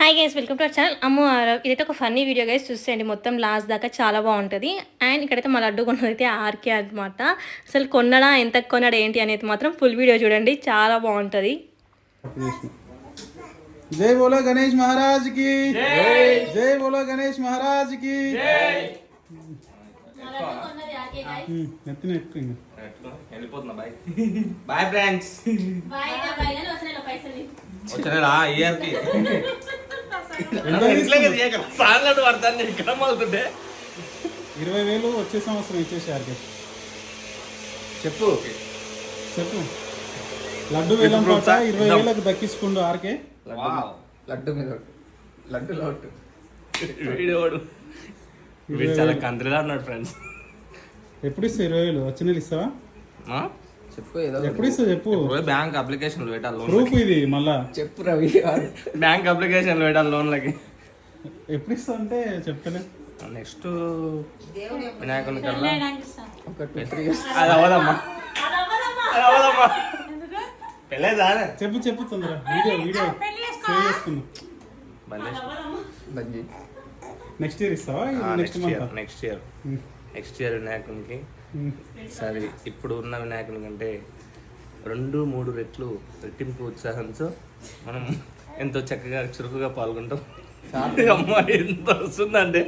Hi guys welcome to our channel అమ్మో ఇదైతే ఒక ఫన్నీ వీడియో గైస్ చూసేయండి. మొత్తం లాస్ట్ దాకా చాలా బాగుంటుంది. అండ్ ఇక్కడైతే మళ్ళీ లడ్డు కొన్నదైతే ఆర్కే అనమాట అసలు కొన్నాడా ఎంత కొన్నాడా ఏంటి అనేది మాత్రం ఫుల్ వీడియో చూడండి. చాలా బాగుంటుంది. జై బోలో గణేష్ మహారాజ్కి జై బోలో గణేష్ మహారాజ్కి? ఇయర్కి సార్లు పడతాను నేను ఇక్కడ ఇరవై వేలు వచ్చే సంవత్సరం ఇచ్చేసారు చెప్పు. చెప్పు. లడ్డు వేలం పాట ఇరవై. వేలకు దక్కించుకుండు ఆర్కే. లడ్డు. మీద. లడ్డు లోటు వీడియోడు వీడు చాలా కంత్రిగా ఉన్నాడు ఫ్రెండ్స్ ఎప్పుడు ఇస్తావు ఇరవై వేలు? వచ్చే నెల ఇస్తావా? చెప్పు ఏదో ఒకటి. ఎప్పుడు ఇస్తావు చెప్పు? బ్యాంక్ అప్లికేషన్లు పెట్టాలి లోన్ ప్రూఫ్ ఇది మళ్ళా. చెప్పు రవి బ్యాంక్ అప్లికేషన్లు పెట్టాలి లోన్లకి. ఎప్పుడు ఇస్తావు అంటే చెప్తలే నెక్స్ట్ వినాయకుని కల్లా ఒక టూ త్రీ ఇయర్స్. అది అవ్వదమ్మా. అది అవ్వదమ్మా. పెళ్ళేదా చెప్పు చెప్పు తొందర వీడియో వీడియో. సేవ్ చేయి. నెక్స్ట్ ఇయర్ ఇస్తావా? Next next year month next year next year వినాయకునికి సరే ఇప్పుడు ఉన్న వినాయకుని కంటే రెండు మూడు రెట్లు రెట్టింపు ఉత్సాహంతో మనం ఎంతో చక్కగా చురుకుగా పాల్గొంటాం. అమ్మ ఎంత వస్తుందంటే